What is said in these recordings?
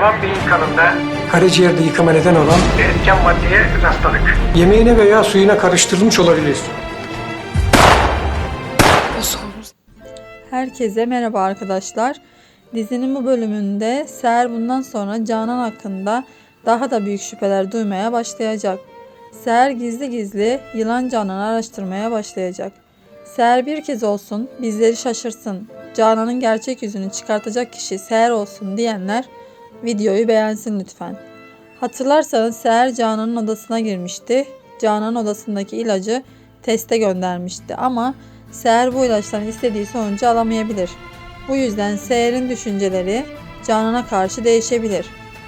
Yaman Bey'in kanında Karaciğerde yıkama neden olan etken maddeye rastladık. yemeğine veya suyuna karıştırılmış olabilir. Herkese merhaba arkadaşlar. Dizinin bu bölümünde Seher bundan sonra Canan hakkında daha da büyük şüpheler duymaya başlayacak. Seher gizli gizli yılan Canan'ı araştırmaya başlayacak. Seher bir kez olsun bizleri şaşırsın. Canan'ın gerçek yüzünü çıkartacak kişi Seher olsun diyenler videoyu beğensin lütfen. Hatırlarsanız Seher Canan'ın odasına girmişti. Canan'ın odasındaki ilacı teste göndermişti ama Seher bu ilaçtan istediği sonucu alamayabilir. Bu yüzden Seher'in düşünceleri Canan'a karşı değişebilir.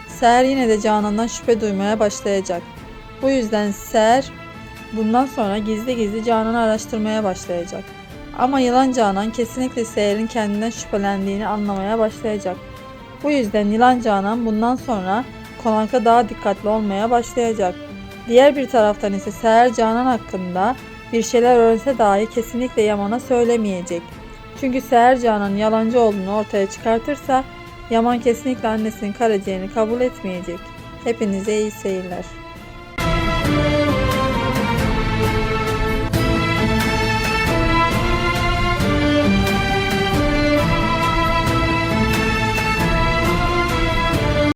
Seher yine de Canan'dan şüphe duymaya başlayacak. Bu yüzden Seher bundan sonra gizli gizli Canan'ı araştırmaya başlayacak. Ama yılan Canan kesinlikle Seher'in kendinden şüphelendiğini anlamaya başlayacak. Bu yüzden Yılan Canan bundan sonra konakta daha dikkatli olmaya başlayacak. Diğer bir taraftan ise Seher Canan hakkında bir şeyler öğrense dahi kesinlikle Yaman'a söylemeyecek. Çünkü Seher Canan'ın yalancı olduğunu ortaya çıkartırsa Yaman kesinlikle annesinin karaciğerini kabul etmeyecek. Hepinize iyi seyirler.